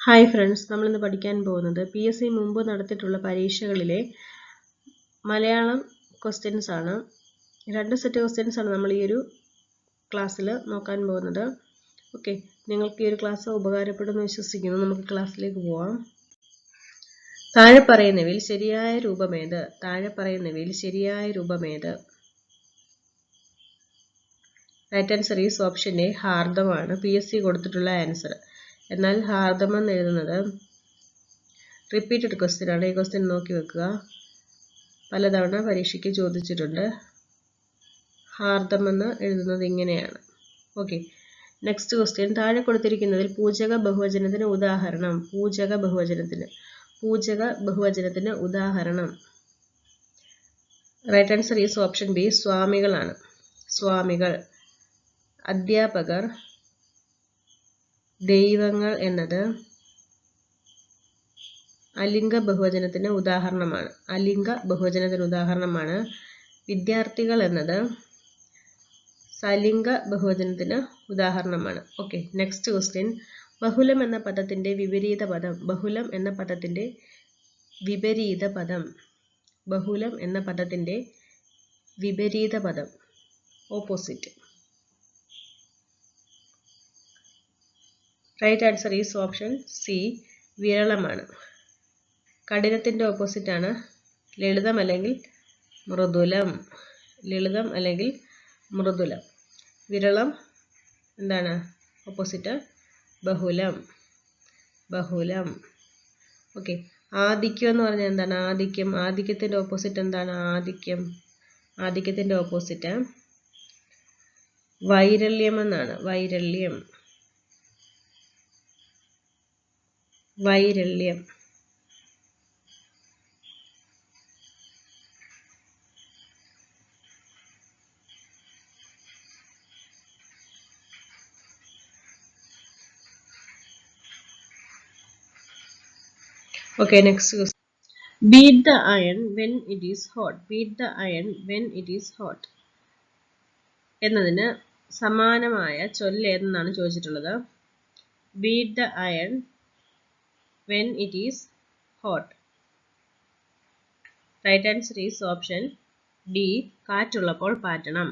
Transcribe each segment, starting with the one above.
Hi friends നമ്മളിന്ന് പഠിക്കാൻ പോകുന്നത് പി എസ് സി മുമ്പ് നടത്തിയിട്ടുള്ള പരീക്ഷകളിലെ മലയാളം ക്വസ്റ്റ്യൻസ് ആണ്. രണ്ട് സെറ്റ് ക്വസ്റ്റ്യൻസ് ആണ് നമ്മൾ ഈ ഒരു ക്ലാസ്സിൽ നോക്കാൻ പോകുന്നത്. ഓക്കെ നിങ്ങൾക്ക് ഈ ഒരു ക്ലാസ് ഉപകാരപ്പെടുമെന്ന് വിശ്വസിക്കുന്നു. നമുക്ക് ക്ലാസ്സിലേക്ക് പോവാം. താഴെ പറയുന്നവയിൽ ശരിയായ രൂപമേത് താഴെ പറയുന്നവയിൽ ശരിയായ രൂപമേത് റൈറ്റ് ആൻസർ ഈസ് ഓപ്ഷൻ ഹാർദമാണ് പി എസ് സി കൊടുത്തിട്ടുള്ള ആൻസർ എന്നാൽ ഹാർദമ എഴുതുന്നത് റിപ്പീറ്റഡ് ക്വസ്റ്റ്യൻ ആണ്. ഈ ക്വസ്റ്റ്യൻ നോക്കി വെക്കുക. പലതവണ പരീക്ഷയ്ക്ക് ചോദിച്ചിട്ടുണ്ട്. ഹാർദമെന്ന് എഴുതുന്നത് ഇങ്ങനെയാണ്. ഓക്കെ നെക്സ്റ്റ് ക്വസ്റ്റ്യൻ താഴെ കൊടുത്തിരിക്കുന്നതിൽ പൂജക ബഹുവചനത്തിന് ഉദാഹരണം. പൂജക ബഹുവചനത്തിന്. പൂജക ബഹുവചനത്തിന് ഉദാഹരണം. Right answer is option B സ്വാമികളാണ്. സ്വാമികൾ. അധ്യാപകർ. ദൈവങ്ങൾ എന്നത് അലിംഗ ബഹുവചനത്തിന് ഉദാഹരണമാണ്. അലിംഗ ബഹുവചനത്തിന് ഉദാഹരണമാണ്. വിദ്യാർത്ഥികൾ എന്നത് സലിംഗ ബഹുവചനത്തിന് ഉദാഹരണമാണ്. ഓക്കെ നെക്സ്റ്റ് ക്വസ്റ്റ്യൻ ബഹുലം എന്ന പദത്തിന്റെ വിപരീത പദം. ബഹുലം എന്ന പദത്തിന്റെ വിപരീത പദം. ബഹുലം എന്ന പദത്തിന്റെ വിപരീത പദം. Opposite right answer is option C വിരളമാണ്. കഠിനത്തിന്റെ ഓപ്പോസിറ്റാണ് ലളിതം അല്ലെങ്കിൽ മൃദുലം. ലളിതം അല്ലെങ്കിൽ മൃദുലം. വിരളം എന്താണ്? ഓപ്പോസിറ്റ് ബഹുലം. ബഹുലം. ഓക്കെ ആധിക്യം എന്ന് പറഞ്ഞാൽ എന്താണ്? ആധിക്യം. ആധിക്യത്തിന്റെ ഓപ്പോസിറ്റ് എന്താണ്? ആധിക്യം. ആധിക്യത്തിന്റെ ഓപ്പോസിറ്റ് വൈരല്യം എന്നാണ്. വൈരല്യം. വൈരല്യം Okay, next question. Beat the iron when it is hot. Beat the iron when it is hot. എന്നതിന് സമാനമായ ചൊല്ല് ഏതെന്നാണ് ചോദിച്ചിട്ടുള്ളത് beat the iron when it is hot. Right answer is option D കാറ്റുള്ളപ്പോൾ പാറ്റണം.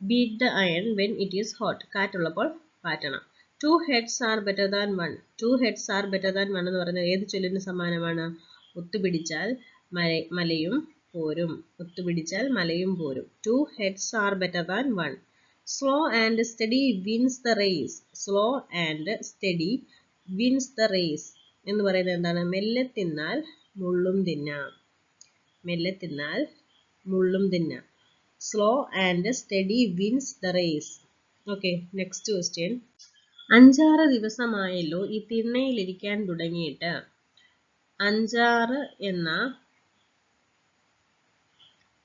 Beat the iron when it is hot കാറ്റുള്ളപ്പോൾ പാറ്റണം. Two heads are better than one two heads are better than one എന്ന് പറയുന്നത് ഏത് ചൊല്ലിന് സമാനമാണ്? ഒത്തുപിടിച്ചാൽ മല മലയും പോരും. ഒത്തുപിടിച്ചാൽ മലയും പോരും. Two heads are better than one slow and steady wins the race slow and steady wins the race എന്ന് പറയുന്നത് എന്താണ്? മെല്ലെ തിന്നാൽ മുള്ളും തിന്നാം. മെല്ലെ തിന്നാൽ മുള്ളും തിന്നാം. Slow and steady wins the race okay next question അഞ്ചാറ് ദിവസമായല്ലോ ഈ തിണ്ണയിലിരിക്കാൻ തുടങ്ങിയിട്ട്. അഞ്ചാറ് എന്ന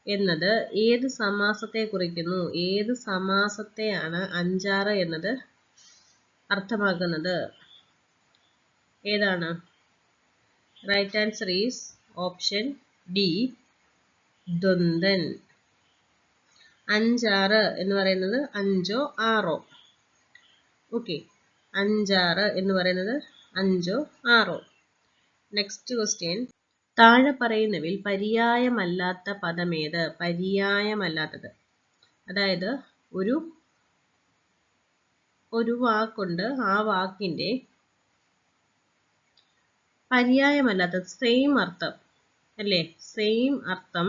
എന്നത് ഏത് സമാസത്തെ കുറിക്കുന്നു? ഏത് സമാസത്തെയാണ് അഞ്ചാറ് എന്നത് അർത്ഥമാക്കുന്നത്? ഏതാണ്? Right answer is option D ദ്വന്ദ്വൻ അഞ്ചാറ് എന്ന് പറയുന്നത് അഞ്ചോ ആറോ? ഓക്കെ അഞ്ചാറ് എന്ന് പറയുന്നത് അഞ്ചോ ആറോ? നെക്സ്റ്റ് ക്വസ്റ്റ്യൻ താഴെ പറയുന്നവിൽ പര്യായമല്ലാത്ത പദമേത്? പര്യായമല്ലാത്തത്. അതായത് ഒരു ഒരു വാക്കുണ്ട് ആ വാക്കിന്റെ പര്യായമല്ലാത്തത് സെയിം അർത്ഥം. അല്ലേ? സെയിം അർത്ഥം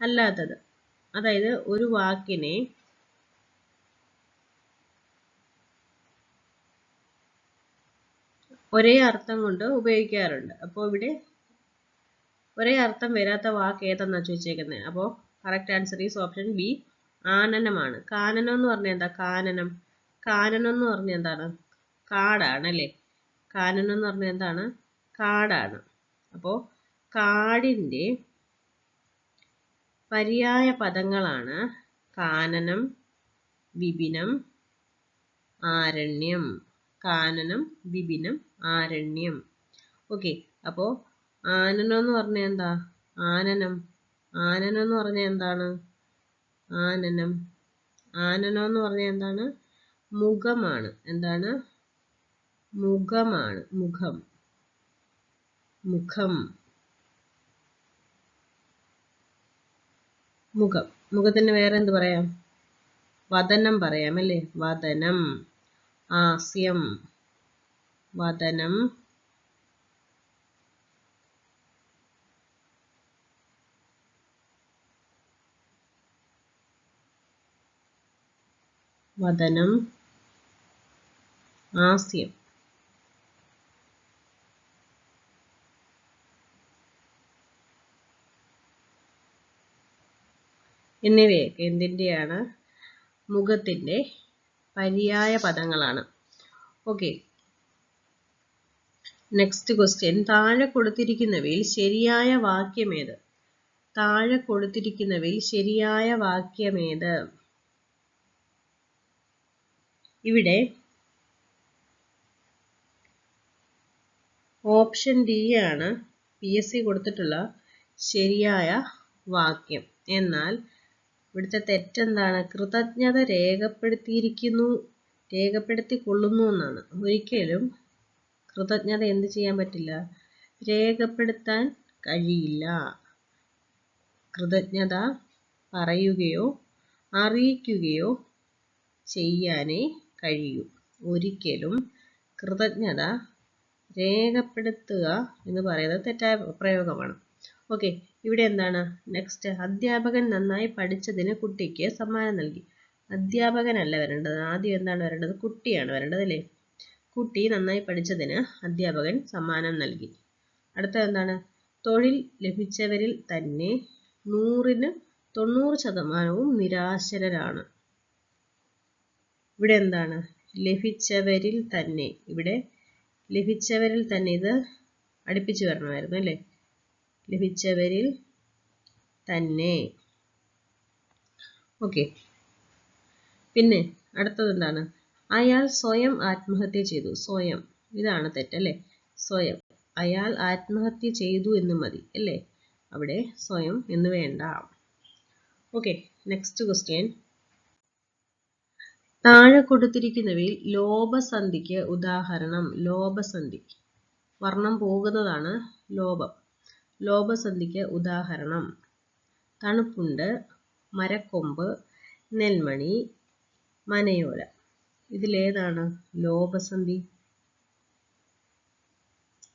അല്ലാത്തത്. അതായത് ഒരു വാക്കിനെ ഒരേ അർത്ഥം കൊണ്ട് ഉപയോഗിക്കാറുണ്ട്. അപ്പോൾ ഇവിടെ ഒരേ അർത്ഥം വരാത്ത വാക്ക് ഏതെന്നാ ചോദിച്ചേക്കുന്നത് അപ്പോൾ correct answer is option B ആനനമാണ് കാനനം എന്ന് പറഞ്ഞാൽ എന്താ? കാനനം. കാനനം എന്ന് പറഞ്ഞാൽ എന്താണ്? കാടാണ് അല്ലേ? കാനനം എന്ന് പറഞ്ഞാൽ എന്താണ്? കാടാണ്. അപ്പോൾ കാടിന്റെ പര്യായ പദങ്ങളാണ് കാനനം വിപിനം ആരണ്യം. കാനനം വിപിനം ആരണ്യം. ഓക്കെ അപ്പോൾ ആനനം എന്ന് പറഞ്ഞാൽ എന്താ? ആനനം. ആനനം എന്ന് പറഞ്ഞാൽ എന്താണ്? ആനനം. ആനനം എന്ന് പറഞ്ഞാൽ എന്താണ്? മുഖമാണ്. എന്താണ്? മുഖമാണ്. മുഖം. മുഖം. മുഖം. മുഖത്തിന് വേറെ എന്ത് പറയാം? വതനം പറയാം അല്ലേ? വതനം ആസ്യം. വതനം വതനം ആസ്യം. എന്നിവയൊക്കെ എന്തിന്റെയാണ് മുഖത്തിന്റെ പര്യായ പദങ്ങളാണ്. ഓക്കെ നെക്സ്റ്റ് ക്വസ്റ്റ്യൻ താഴെ കൊടുത്തിരിക്കുന്നവയിൽ ശരിയായ വാക്യമേത്? താഴെ കൊടുത്തിരിക്കുന്നവയിൽ ശരിയായ വാക്യമേത്? ഇവിടെ ഓപ്ഷൻ ഡി ആണ് പി എസ് സി കൊടുത്തിട്ടുള്ള ശരിയായ വാക്യം. എന്നാൽ ഇവിടുത്തെ തെറ്റെന്താണ്? കൃതജ്ഞത രേഖപ്പെടുത്തിയിരിക്കുന്നു രേഖപ്പെടുത്തി കൊള്ളുന്നു എന്നാണ്. ഒരിക്കലും കൃതജ്ഞത എന്ത് ചെയ്യാൻ പറ്റില്ല? രേഖപ്പെടുത്താൻ കഴിയില്ല. കൃതജ്ഞത പറയുകയോ അറിയിക്കുകയോ ചെയ്യാനേ കഴിയൂ. ഒരിക്കലും കൃതജ്ഞത രേഖപ്പെടുത്തുക എന്ന് പറയുന്നത് തെറ്റായ പ്രയോഗമാണ്. ഓക്കെ. ഇവിടെ എന്താണ്? നെക്സ്റ്റ് അധ്യാപകൻ നന്നായി പഠിച്ചതിന് കുട്ടിക്ക് സമ്മാനം നൽകി. അധ്യാപകനല്ല വരേണ്ടത്. ആദ്യം എന്താണ് വരേണ്ടത്? കുട്ടിയാണ് വരേണ്ടത് അല്ലേ? കുട്ടി നന്നായി പഠിച്ചതിന് അധ്യാപകൻ സമ്മാനം നൽകി. അടുത്തത് എന്താണ്? തൊഴിൽ ലഭിച്ചവരിൽ തന്നെ നൂറിന് തൊണ്ണൂറ് ശതമാനവും നിരാശരാണ്. ഇവിടെ എന്താണ്? ലഭിച്ചവരിൽ തന്നെ. ഇവിടെ ലഭിച്ചവരിൽ തന്നെ ഇത് അടുപ്പിച്ചു വരണമായിരുന്നു അല്ലേ? ലഭിച്ചവരിൽ തന്നെ. ഓക്കെ പിന്നെ അടുത്തത് എന്താണ്? അയാൾ സ്വയം ആത്മഹത്യ ചെയ്തു. സ്വയം. ഇതാണ് തെറ്റല്ലേ സ്വയം. അയാൾ ആത്മഹത്യ ചെയ്തു എന്ന് മതി അല്ലേ? അവിടെ സ്വയം എന്ന് വേണ്ട. ഓക്കെ നെക്സ്റ്റ് ക്വസ്റ്റ്യൻ താഴെ കൊടുത്തിരിക്കുന്നവയിൽ ലോപസന്ധിക്ക് ഉദാഹരണം. ലോപസന്ധി. വർണം പോകുന്നതാണ് ലോപം. ലോപസന്ധിക്ക് ഉദാഹരണം. തണുപ്പുണ്ട് മരക്കൊമ്പ് നെൽമണി മനയോല ഇതിലേതാണ് ലോപസന്ധി?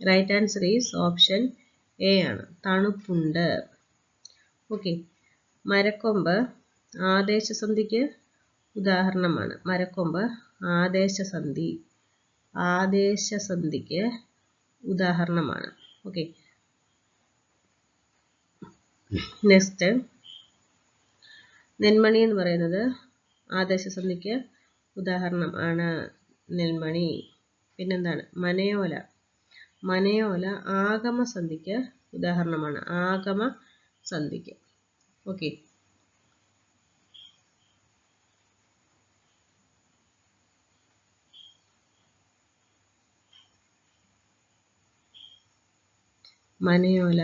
Right answer is option A ആണ്. തണുപ്പുണ്ട്. ഓക്കെ മരക്കൊമ്പ് ആദേശസന്ധിക്ക് ഉദാഹരണമാണ്. മരക്കൊമ്പ് ആദേശസന്ധി ആദേശസന്ധിക്ക് ഉദാഹരണമാണ്. ഓക്കെ നെക്സ്റ്റ് നെന്മണി എന്ന് പറയുന്നത് ആദേശസന്ധിക്ക് ഉദാഹരണം ആണ് നെൽമണി പിന്നെന്താണ്? മനയോല. മനയോല ആഗമ സന്ധിക്ക് ഉദാഹരണമാണ്. ആഗമ സന്ധിക്ക്. ഓക്കെ മനയോല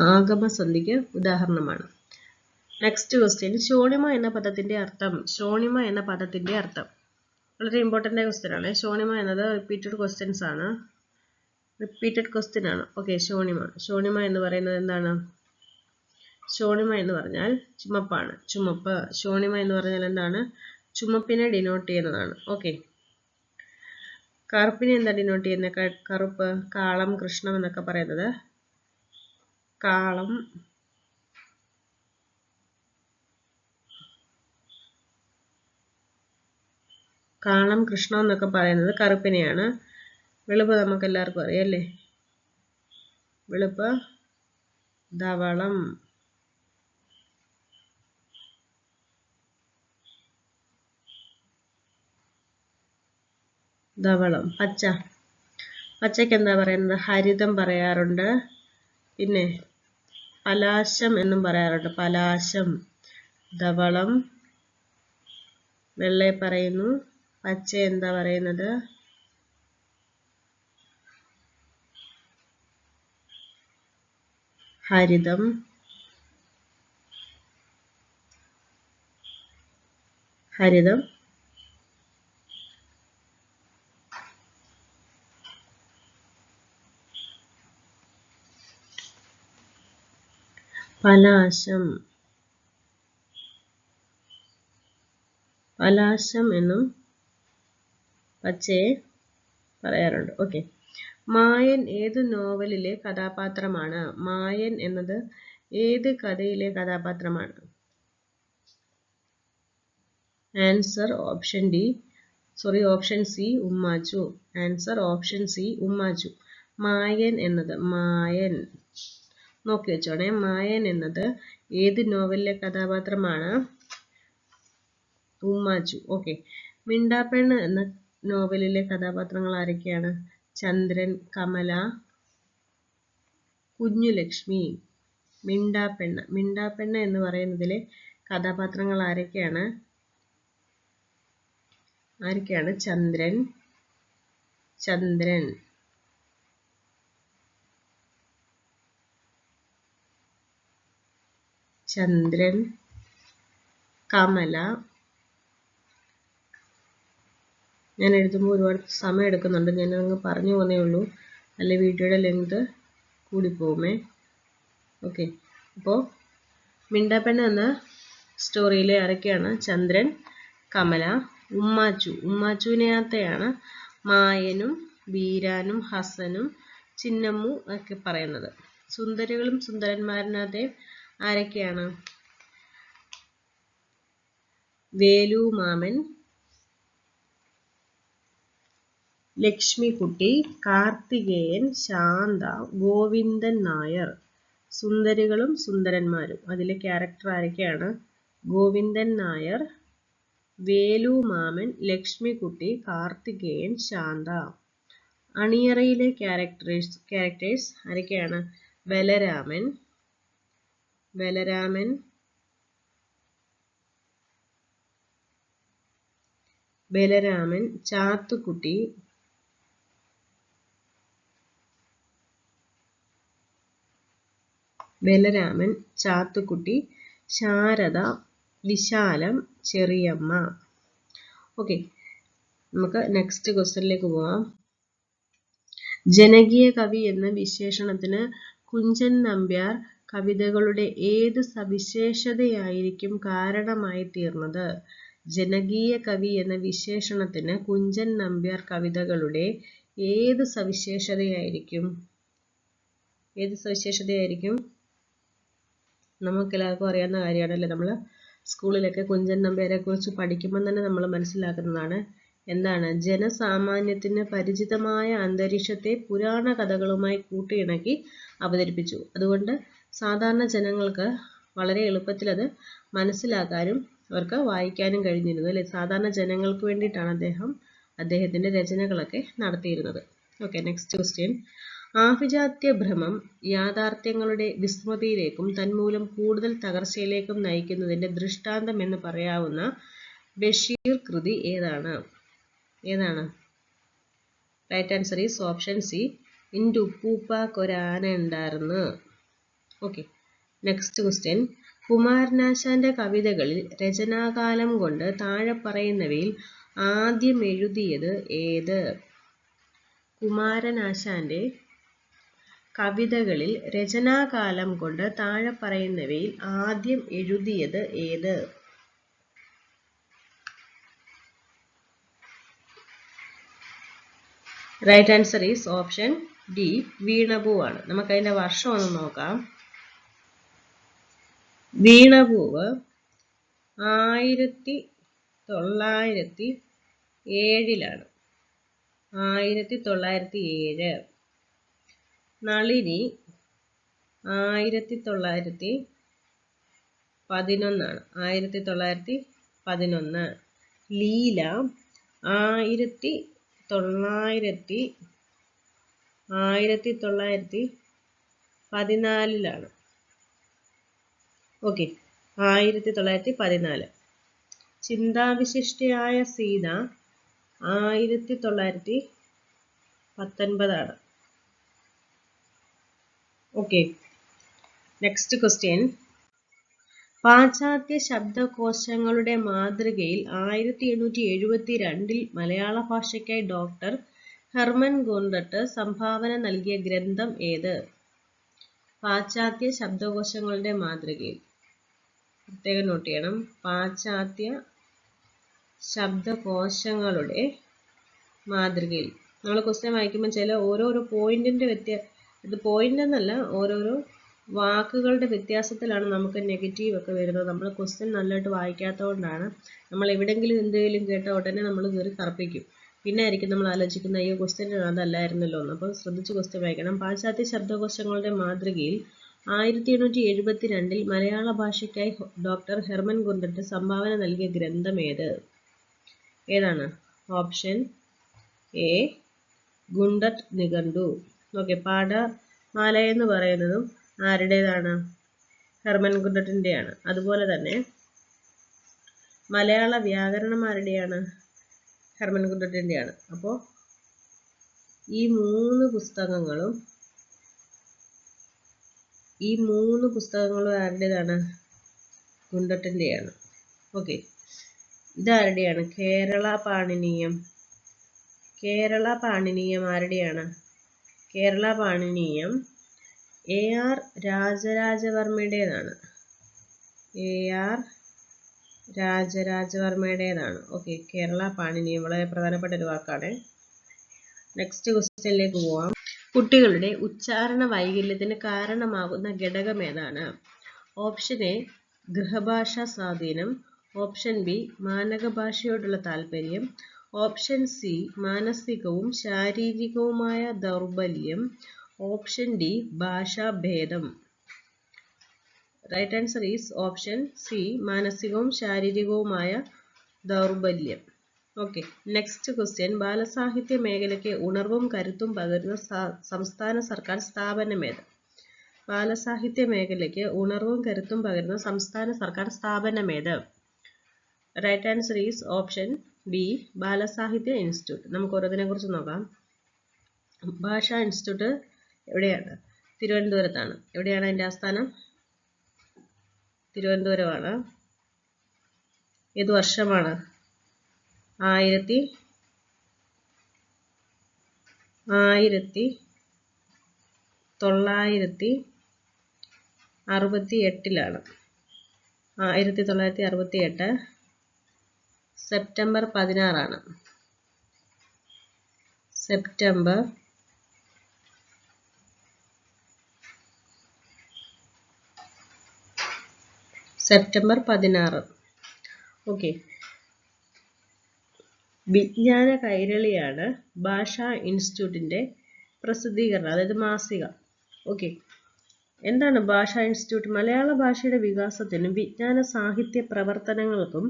ആഗമസന്ധിക്ക് ഉദാഹരണമാണ്. നെക്സ്റ്റ് ക്വസ്റ്റ്യൻ ശോണിമ എന്ന പദത്തിന്റെ അർത്ഥം ശോണിമ എന്ന പദത്തിന്റെ അർത്ഥം. വളരെ ഇമ്പോർട്ടന്റ് ക്വസ്റ്റ്യൻ ആണ്. ശോണിമ എന്നത് റിപ്പീറ്റഡ് ക്വസ്റ്റ്യൻസ് ആണ്. റിപ്പീറ്റഡ് ക്വസ്റ്റ്യൻ ആണ്. ഓക്കെ ശോണിമ. ശോണിമ എന്ന് പറയുന്നത് എന്താണ്? ശോണിമ എന്ന് പറഞ്ഞാൽ ചുമപ്പാണ്. ചുമപ്പ്. ശോണിമ എന്ന് പറഞ്ഞാൽ എന്താണ്? ചുമപ്പിനെ ഡിനോട്ട് ചെയ്യുന്നതാണ്. ഓക്കെ കറുപ്പിനെ എന്താ ഡിനോട്ട് ചെയ്യുന്നത്? കറുപ്പ് കാളം കൃഷ്ണം എന്നൊക്കെ പറയുന്നത്. കാളം കാളം കൃഷ്ണം എന്നൊക്കെ പറയുന്നത് കറുപ്പിനെയാണ്. വെളുപ്പ് നമുക്ക് എല്ലാവർക്കും അറിയാം അല്ലേ? വെളുപ്പ് ധവളം. ധവളം പച്ച. പച്ചയ്ക്ക് എന്താ പറയുന്നത്? ഹരിതം പറയാറുണ്ട്. പിന്നെ പലാശം എന്നും പറയാറുണ്ട്. പലാശം ധവളം വെള്ളയെ പറയുന്നു. പച്ച എന്താ പറയുന്നത്? ഹരിതം. ഹരിതം. പലാശം. പലാശം എന്നും പച്ചയെ പറയാറുണ്ട്. ഓക്കെ മായൻ ഏത് നോവലിലെ കഥാപാത്രമാണ്? മായൻ എന്നത് ഏത് കഥയിലെ കഥാപാത്രമാണ്? Answer option D. Sorry option C Ummachu. Answer option C Ummachu. Mayan എന്നത് മായൻ. നോക്കി വെച്ചോണേ. മായൻ എന്നത് ഏത് നോവലിലെ കഥാപാത്രമാണ്? ഉമ്മാച്ചു ഓക്കെ മിണ്ടാപ്പെണ്ണ് എന്ന നോവലിലെ കഥാപാത്രങ്ങൾ ആരൊക്കെയാണ്? ചന്ദ്രൻ കമല കുഞ്ഞുലക്ഷ്മി മിണ്ടാപ്പെണ്ണ. മിണ്ടാപ്പെണ്ണ എന്ന് പറയുന്നതിലെ കഥാപാത്രങ്ങൾ ആരൊക്കെയാണ്? ആരൊക്കെയാണ്? ചന്ദ്രൻ ചന്ദ്രൻ. ചന്ദ്രൻ കമല. ഞാൻ എഴുതുമ്പോൾ ഒരുപാട് സമയം എടുക്കുന്നുണ്ട്. ഞാൻ അങ്ങ് പറഞ്ഞു പോന്നേ ഉള്ളൂ. അല്ലെ വീഡിയോയുടെ ലെങ്ത് കൂടിപ്പോകുമേ ഓക്കെ അപ്പോൾ മിണ്ടാപ്പെണ്ണ എന്ന സ്റ്റോറിയിലെ ആരൊക്കെയാണ്? ചന്ദ്രൻ കമല ഉമ്മാച്ചു. ഉമ്മാച്ചുവിനകത്തെയാണ് മായനും വീരാനും ഹസനും ചിന്നമ്മു ഒക്കെ പറയുന്നത്. സുന്ദരികളും സുന്ദരന്മാരിനകത്തെ ആരൊക്കെയാണ്? വേലു മാമൻ ലക്ഷ്മിക്കുട്ടി കാർത്തികേയൻ ശാന്ത ഗോവിന്ദൻ നായർ. സുന്ദരികളും സുന്ദരന്മാരും. അതിലെ ക്യാരക്ടർ ആരൊക്കെയാണ്? ഗോവിന്ദൻ നായർ വേലു മാമൻ ലക്ഷ്മിക്കുട്ടി കാർത്തികേയൻ ശാന്ത. അണിയറയിലെ ക്യാരക്ടേഴ്സ് ക്യാരക്ടേഴ്സ് ആരൊക്കെയാണ്? ബലരാമൻ ബലരാമൻ ബലരാമൻ ചാത്തുക്കുട്ടി ബലരാമൻ ചാത്തുക്കുട്ടി ശാരദ വിശാലം ചെറിയമ്മ. ഓക്കെ നമുക്ക് നെക്സ്റ്റ് ക്വസ്റ്റ്യനിലേക്ക് പോവാം. ജനകീയ കവി എന്ന വിശേഷണത്തിന് കുഞ്ചൻ നമ്പ്യാർ കവിതകളുടെ ഏത് സവിശേഷതയായിരിക്കും കാരണമായി തീർന്നത്? ജനകീയ കവി എന്ന വിശേഷണത്തിന് കുഞ്ചൻ നമ്പ്യാർ കവിതകളുടെ ഏത് സവിശേഷതയായിരിക്കും? ഏത് സവിശേഷതയായിരിക്കും? നമുക്കെല്ലാവർക്കും അറിയാവുന്ന കാര്യമാണല്ലേ നമ്മൾ സ്കൂളിലൊക്കെ കുഞ്ചൻ നമ്പ്യാരെ കുറിച്ച് പഠിക്കുമ്പോൾ തന്നെ നമ്മൾ മനസ്സിലാക്കുന്നതാണ്. എന്താണ്? ജനസാമാന്യത്തിന് പരിചിതമായ അന്തരീക്ഷത്തെ പുരാണ കഥകളുമായി കൂട്ടിയിണക്കി അവതരിപ്പിച്ചു. അതുകൊണ്ട് സാധാരണ ജനങ്ങൾക്ക് വളരെ എളുപ്പത്തിൽ അത് മനസ്സിലാക്കാനും അവർക്ക് വായിക്കാനും കഴിഞ്ഞിരുന്നു അല്ലെ? സാധാരണ ജനങ്ങൾക്ക് വേണ്ടിയിട്ടാണ് അദ്ദേഹം അദ്ദേഹത്തിന്റെ രചനകളൊക്കെ നടത്തിയിരുന്നത്. ഓക്കെ നെക്സ്റ്റ് ക്വസ്റ്റ്യൻ ആഭിജാത്യ ഭ്രമം യാഥാർത്ഥ്യങ്ങളുടെ വിസ്മൃതിയിലേക്കും തന്മൂലം കൂടുതൽ തകർച്ചയിലേക്കും നയിക്കുന്നതിന്റെ ദൃഷ്ടാന്തം എന്ന് പറയാവുന്ന ബഷീർ കൃതി ഏതാണ്? ഏതാണ്? Right answer is option C ഇൻഡുപ്പൂപ്പ കൊരാന ഉണ്ടായിരുന്നു ഓക്കെ നെക്സ്റ്റ് ക്വസ്റ്റ്യൻ കുമാരനാശാന്റെ കവിതകളിൽ രചനാകാലം കൊണ്ട് താഴെ പറയുന്നവയിൽ ആദ്യം എഴുതിയത് ഏത്? കുമാരനാശാന്റെ കവിതകളിൽ രചനാകാലം കൊണ്ട് താഴെ പറയുന്നവയിൽ ആദ്യം എഴുതിയത് ഏത്? Right answer is option D വീണപൂവാണ് നമുക്ക് അതിന്റെ വർഷം ഒന്ന് നോക്കാം. വീണപൂവ് ആയിരത്തി തൊള്ളായിരത്തി ഏഴിലാണ്. ആയിരത്തി തൊള്ളായിരത്തി ഏഴ്. നളിനി ആയിരത്തി തൊള്ളായിരത്തി പതിനൊന്നാണ്. ആയിരത്തി തൊള്ളായിരത്തി പതിനൊന്ന്. ലീല ആയിരത്തി തൊള്ളായിരത്തി ആയിരത്തി തൊള്ളായിരത്തി പതിനാലിലാണ്. ഓക്കെ ആയിരത്തി തൊള്ളായിരത്തി പതിനാല് ചിന്താവിശിഷ്ടയായ സീത ആയിരത്തി തൊള്ളായിരത്തി പത്തൊൻപതാണ് ഓക്കെ നെക്സ്റ്റ് ക്വസ്റ്റ്യൻ പാശ്ചാത്യ ശബ്ദകോശങ്ങളുടെ മാതൃകയിൽ ആയിരത്തി എണ്ണൂറ്റി എഴുപത്തി രണ്ടിൽ മലയാള ഭാഷയ്ക്കായി ഡോക്ടർ ഹെർമൻ ഗോന്തട്ട് സംഭാവന നൽകിയ ഗ്രന്ഥം ഏത്? പാശ്ചാത്യ ശബ്ദകോശങ്ങളുടെ മാതൃകയിൽ. പ്രത്യേകം നോട്ട് ചെയ്യണം. പാശ്ചാത്യ ശബ്ദകോശങ്ങളുടെ മാതൃകയിൽ. നമ്മൾ ക്വസ്റ്റ്യൻ വായിക്കുമ്പോൾ ചില ഓരോരോ പോയിന്റിന്റെ വ്യത്യാ ഇത് പോയിന്റ് എന്നല്ല ഓരോരോ വാക്കുകളുടെ വ്യത്യാസത്തിലാണ് നമുക്ക് നെഗറ്റീവ് ഒക്കെ വരുന്നത്. നമ്മൾ ക്വസ്റ്റ്യൻ നല്ലതായിട്ട് വായിക്കാത്തതുകൊണ്ടാണ് നമ്മൾ എവിടെയെങ്കിലും എന്തെങ്കിലും കേട്ട ഉടനെ നമ്മൾ കയറി തർപ്പിക്കും. പിന്നെ ആയിരിക്കും നമ്മൾ ആലോചിക്കുന്ന അയ്യോ ക്വസ്റ്റ്യൻ അതല്ലായിരുന്നല്ലോ എന്ന്. അപ്പോൾ ശ്രദ്ധിച്ച് ക്വസ്റ്റ്യൻ വായിക്കണം. പാശ്ചാത്യ ശബ്ദകോശങ്ങളുടെ മാതൃകയിൽ ആയിരത്തി എണ്ണൂറ്റി എഴുപത്തി രണ്ടിൽ മലയാള ഭാഷയ്ക്കായി ഡോക്ടർ ഹെർമൻ ഗുണ്ടട്ട് സംഭാവന നൽകിയ ഗ്രന്ഥം ഏത്? ഏതാണ്? ഓപ്ഷൻ എ ഗുണ്ടട്ട് നിഘണ്ടു. ഓക്കെ പാഠമാല എന്ന് പറയുന്നതും ആരുടേതാണ്? ഹെർമൻ കുണ്ടട്ടിന്റെയാണ് അതുപോലെ തന്നെ മലയാള വ്യാകരണം ആരുടെയാണ്? ഹെർമൻ കുണ്ടട്ടിന്റെയാണ് അപ്പോൾ ഈ മൂന്ന് പുസ്തകങ്ങളും ഈ മൂന്ന് പുസ്തകങ്ങളും ആരുടേതാണ്? ഗുണ്ടട്ടിന്റെയാണ് ഓക്കെ ഇതാരുടെയാണ് കേരള പാണിനീയം. കേരള പാണിനീയം ആരുടെയാണ്? കേരള പാണിനീയം എ ആർ രാജരാജവർമ്മയുടേതാണ്. എ ആർ രാജരാജവർമ്മയുടേതാണ്. ഓക്കെ കേരള പാണിനീയം വളരെ പ്രധാനപ്പെട്ട ഒരു വാക്കാണ്. നെക്സ്റ്റ് ക്വസ്റ്റ്യനിലേക്ക് പോവാം. കുട്ടികളുടെ ഉച്ചാരണ വൈകല്യത്തിന് കാരണമാകുന്ന ഘടകം ഏതാണ്? ഓപ്ഷൻ എ ഗൃഹഭാഷാ സ്വാധീനം. ഓപ്ഷൻ ബി മാനക ഭാഷയോടുള്ള താല്പര്യം. ഓപ്ഷൻ സി മാനസികവും ശാരീരികവുമായ ദൗർബല്യം. Option D ഭാഷാഭേദം. Right answer is option C മാനസികവും ശാരീരികവുമായ ദൗർബല്യം. ഓക്കെ നെക്സ്റ്റ് ക്വസ്റ്റ്യൻ ബാലസാഹിത്യ മേഖലയ്ക്ക് ഉണർവും കരുത്തും പകരുന്ന സംസ്ഥാന സർക്കാർ സ്ഥാപനമേത് ബാലസാഹിത്യ മേഖലയ്ക്ക് ഉണർവും കരുത്തും പകരുന്ന സംസ്ഥാന സർക്കാർ സ്ഥാപനമേത് right answer is option B Balasahithya Institute നമുക്ക് ഓരോന്നിനെ കുറിച്ച് നോക്കാം. ഭാഷാ ഇൻസ്റ്റിറ്റ്യൂട്ട് എവിടെയാണ്? തിരുവനന്തപുരത്താണ്. എവിടെയാണ് അതിന്റെ ആസ്ഥാനം? തിരുവനന്തപുരമാണ്. ഏത് വർഷമാണ്? ആയിരത്തി ആയിരത്തി തൊള്ളായിരത്തി അറുപത്തി എട്ടിലാണ് ആയിരത്തി തൊള്ളായിരത്തി അറുപത്തി എട്ട് സെപ്റ്റംബർ പതിനാറാണ്. സെപ്റ്റംബർ സെപ്റ്റംബർ പതിനാറ്. ഓക്കെ. വിജ്ഞാന കൈരളിയാണ് ഭാഷാ ഇൻസ്റ്റിറ്റ്യൂട്ടിന്റെ പ്രസിദ്ധീകരണം അതായത് മാസിക. ഓക്കെ എന്താണ് ഭാഷാ ഇൻസ്റ്റിറ്റ്യൂട്ട്? മലയാള ഭാഷയുടെ വികാസത്തിനും വിജ്ഞാന സാഹിത്യ പ്രവർത്തനങ്ങൾക്കും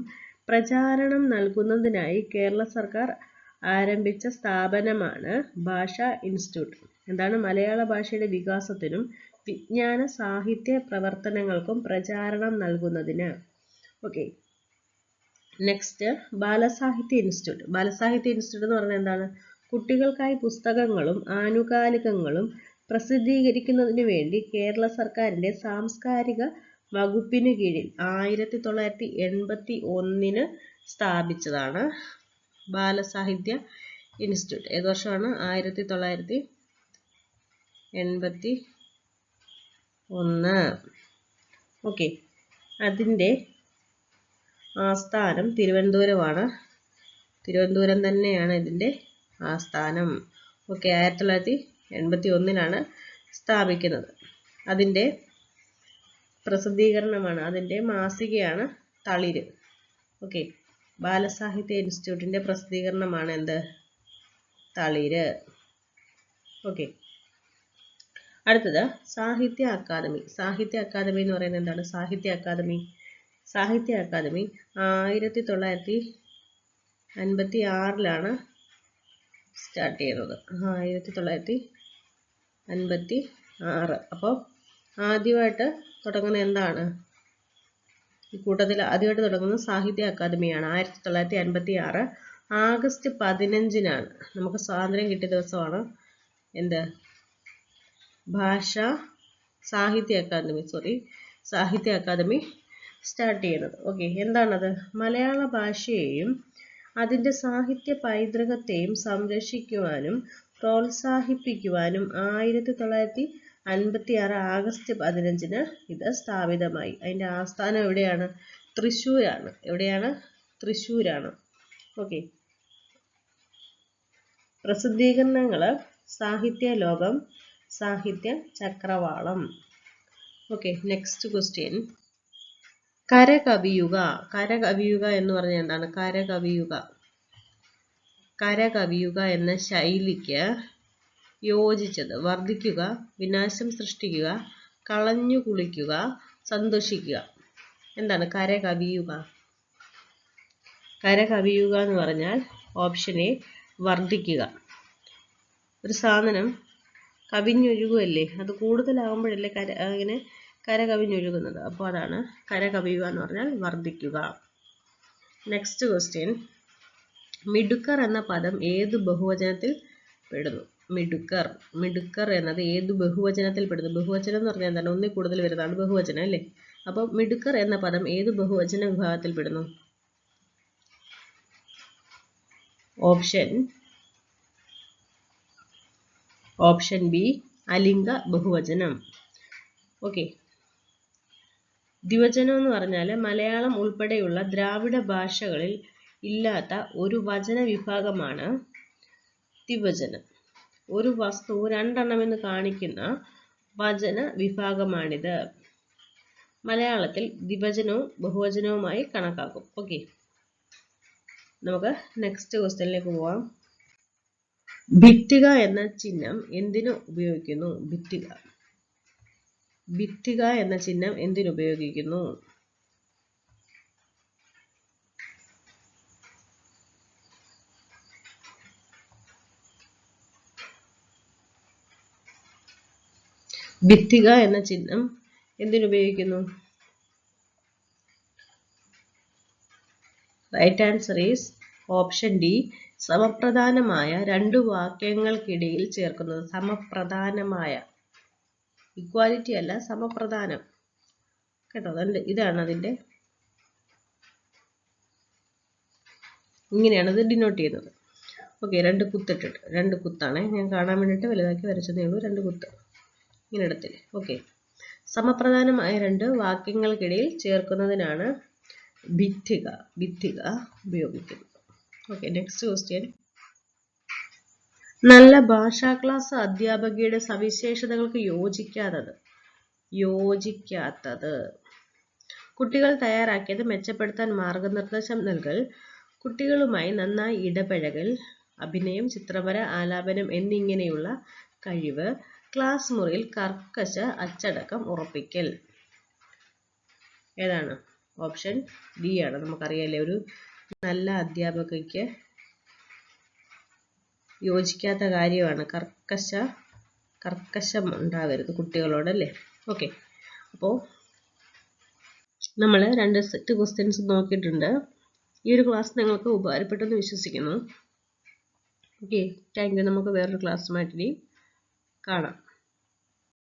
പ്രചാരണം നൽകുന്നതിനായി കേരള സർക്കാർ ആരംഭിച്ച സ്ഥാപനമാണ് ഭാഷാ ഇൻസ്റ്റിറ്റ്യൂട്ട്. എന്താണ് മലയാള ഭാഷയുടെ വികാസത്തിനും വിജ്ഞാന സാഹിത്യ പ്രവർത്തനങ്ങൾക്കും പ്രചാരണം നൽകുന്നതിന്? Okay next Balasahithya Institute. Balasahithya Institute എന്ന് പറഞ്ഞാൽ എന്താണ്? കുട്ടികൾക്കായി പുസ്തകങ്ങളും ആനുകാലികങ്ങളും പ്രസിദ്ധീകരിക്കുന്നതിന് വേണ്ടി കേരള സർക്കാരിന്റെ സാംസ്കാരിക വകുപ്പിന് കീഴിൽ ആയിരത്തി തൊള്ളായിരത്തി എൺപത്തി ഒന്നിന് സ്ഥാപിച്ചതാണ് ബാലസാഹിത്യ ഇൻസ്റ്റിറ്റ്യൂട്ട്. ഏത് വർഷമാണ്? ആയിരത്തി തൊള്ളായിരത്തി എൺപത്തി ഒന്ന് ഓക്കെ അതിന്റെ ആസ്ഥാനം തിരുവനന്തപുരമാണ്. തിരുവനന്തപുരം തന്നെയാണ് ഇതിന്റെ ആസ്ഥാനം. ഓക്കെ ആയിരത്തി തൊള്ളായിരത്തി എൺപത്തി ഒന്നിലാണ് സ്ഥാപിക്കുന്നത്. അതിന്റെ പ്രസിദ്ധീകരണമാണ് അതിന്റെ മാസികയാണ് തളിര്. ഓക്കെ ബാലസാഹിത്യ ഇൻസ്റ്റിറ്റ്യൂട്ടിന്റെ പ്രസിദ്ധീകരണമാണ് എന്ത്? തളിര്. ഓക്കെ അടുത്തത് സാഹിത്യ അക്കാദമി. സാഹിത്യ അക്കാദമി എന്ന് പറയുന്നത് എന്താണ്? സാഹിത്യ അക്കാദമി. സാഹിത്യ അക്കാദമി ആയിരത്തി തൊള്ളായിരത്തി അൻപത്തി ആറിലാണ് സ്റ്റാർട്ട് ചെയ്തത് ആയിരത്തി തൊള്ളായിരത്തി അൻപത്തി ആറ് അപ്പോൾ ആദ്യമായിട്ട് തുടങ്ങുന്ന എന്താണ്? ഈ കൂട്ടത്തിൽ ആദ്യമായിട്ട് തുടങ്ങുന്ന സാഹിത്യ അക്കാദമിയാണ്. ആയിരത്തി തൊള്ളായിരത്തി അൻപത്തി ആറ് ആഗസ്റ്റ് പതിനഞ്ചിനാണ്. നമുക്ക് സ്വാതന്ത്ര്യം കിട്ടിയ ദിവസമാണ് എന്ത്? ഭാഷ സാഹിത്യ അക്കാദമി. സോറി സാഹിത്യ അക്കാദമി സ്റ്റാർട്ട് ചെയ്യുന്നത് ഓക്കെ എന്താണത്? മലയാള ഭാഷയെയും അതിന്റെ സാഹിത്യ പൈതൃകത്തെയും സംരക്ഷിക്കുവാനും പ്രോത്സാഹിപ്പിക്കുവാനും ആയിരത്തി തൊള്ളായിരത്തി അൻപത്തി ആറ് ആഗസ്റ്റ് പതിനഞ്ചിന് ഇത് സ്ഥാപിതമായി. അതിന്റെ ആസ്ഥാനം എവിടെയാണ്? തൃശ്ശൂരാണ്. എവിടെയാണ്? തൃശ്ശൂരാണ്. ഓക്കെ പ്രസിദ്ധീകരണങ്ങൾ സാഹിത്യ ലോകം സാഹിത്യ ചക്രവാളം. ഓക്കെ നെക്സ്റ്റ് ക്വസ്റ്റ്യൻ കരകവിയുക. കരകവിയുക എന്ന് പറഞ്ഞാൽ എന്താണ്? കരകവിയുക. കരകവിയുക എന്ന ശൈലിക്ക് യോജിച്ചത്. വർദ്ധിക്കുക വിനാശം സൃഷ്ടിക്കുക കളഞ്ഞു കുളിക്കുക സന്തോഷിക്കുക. എന്താണ്? കരകവിയുക. കരകവിയുക എന്ന് പറഞ്ഞാൽ ഓപ്ഷൻ എ വർദ്ധിക്കുക. ഒരു സാധനം കവിഞ്ഞൊഴുകുമല്ലേ അത് കൂടുതലാകുമ്പോഴല്ലേ കര ഇങ്ങനെ കര കവിഞ്ഞൊഴുകുന്നത് അപ്പോൾ അതാണ് കരകവിയുക എന്ന് പറഞ്ഞാൽ വർദ്ധിക്കുക. നെക്സ്റ്റ് ക്വസ്റ്റ്യൻ മിടുക്കർ എന്ന പദം ഏത് ബഹുവചനത്തിൽ പെടുന്നു? മിടുക്കർ. മിടുക്കർ എന്നത് ഏത് ബഹുവചനത്തിൽ പെടുന്നു? ബഹുവചനം എന്ന് പറഞ്ഞാൽ എന്താണ്? ഒന്നിൽ കൂടുതൽ വരുന്നതാണ് ബഹുവചനം അല്ലേ? അപ്പോൾ മിടുക്കർ എന്ന പദം ഏത് ബഹുവചന വിഭാഗത്തിൽ പെടുന്നു? ഓപ്ഷൻ. ഓപ്ഷൻ ബി അലിംഗ ബഹുവചനം. ഓക്കെ. ദ്വിവചനം എന്ന് പറഞ്ഞാൽ മലയാളം ഉൾപ്പെടെയുള്ള ദ്രാവിഡ ഭാഷകളിൽ ഇല്ലാത്ത ഒരു വചന വിഭാഗമാണ് ദ്വിവചനം ഒരു വസ്തു രണ്ടെണ്ണം എന്ന് കാണിക്കുന്ന വചന വിഭാഗമാണിത്. മലയാളത്തിൽ ദ്വിവചനവും ബഹുവചനവുമായി കണക്കാക്കും. ഓക്കെ. നമുക്ക് നെക്സ്റ്റ് ക്വസ്റ്റ്യനിലേക്ക് പോവാം. ഭിത്തിക എന്ന ചിഹ്നം എന്തിനു ഉപയോഗിക്കുന്നു? ഭിത്തിക. ഭിത്തിക എന്ന ചിഹ്നം എന്തിനു ഉപയോഗിക്കുന്നു ഭിത്തിക എന്ന ചിഹ്നം എന്തിനുപയോഗിക്കുന്നു? Right answer is option D സമപ്രധാനമായ രണ്ട് വാക്യങ്ങൾക്കിടയിൽ ചേർക്കുന്നത് സമപ്രധാനമായ ഇക്വാലിറ്റി അല്ല സമപ്രധാനം. കേട്ടോ അതുണ്ട് ഇതാണ് അതിന്റെ ഇങ്ങനെയാണ് ഇത് ഡിനോട്ട് ചെയ്യുന്നത്. ഓക്കെ രണ്ട് കുത്തിട്ടിട്ട് രണ്ട് കുത്താണ്. ഞാൻ കാണാൻ വേണ്ടിയിട്ട് വലുതാക്കി വരച്ചതേ ഉള്ളൂ രണ്ട് കുത്ത്. ഇങ്ങനെ ഇടത്തില്ലേ ഓക്കെ സമപ്രധാനമായ രണ്ട് വാക്യങ്ങൾക്കിടയിൽ ചേർക്കുന്നതിനാണ് ഭിത്തിക ഭിത്തിക ഉപയോഗിക്കുന്നത്. ഓക്കെ നെക്സ്റ്റ് ക്വസ്റ്റ്യൻ നല്ല ഭാഷാ ക്ലാസ് അധ്യാപകയുടെ സവിശേഷതകൾക്ക് യോജിക്കാത്തത്. യോജിക്കാത്തത്. കുട്ടികൾ തയ്യാറാക്കിയത് മെച്ചപ്പെടുത്താൻ മാർഗനിർദ്ദേശം നൽകൽ കുട്ടികളുമായി നന്നായി ഇടപഴകൽ അഭിനയം ചിത്രപര ആലാപനം എന്നിങ്ങനെയുള്ള കഴിവ് ക്ലാസ് മുറിയിൽ കർക്കശ അച്ചടക്കം ഉറപ്പിക്കൽ. ഏതാണ്? ഓപ്ഷൻ ഡി ആണ്. നമുക്കറിയാലേ ഒരു നല്ല അധ്യാപകയ്ക്ക് യോജിക്കാത്ത കാര്യമാണ്. കർക്കശ കർക്കശം ഉണ്ടാകരുത് കുട്ടികളോട് അല്ലേ? ഓക്കെ അപ്പോൾ നമ്മൾ രണ്ട് സെറ്റ് ക്വസ്റ്റ്യൻസ് നോക്കിയിട്ടുണ്ട്. ഈ ഒരു ക്ലാസ് നിങ്ങൾക്ക് ഉപകാരപ്പെട്ടെന്ന് വിശ്വസിക്കുന്നു. ഓക്കെ താങ്ക് യു നമുക്ക് വേറൊരു ക്ലാസ്സുമായിട്ട് ഇനി കാണാം.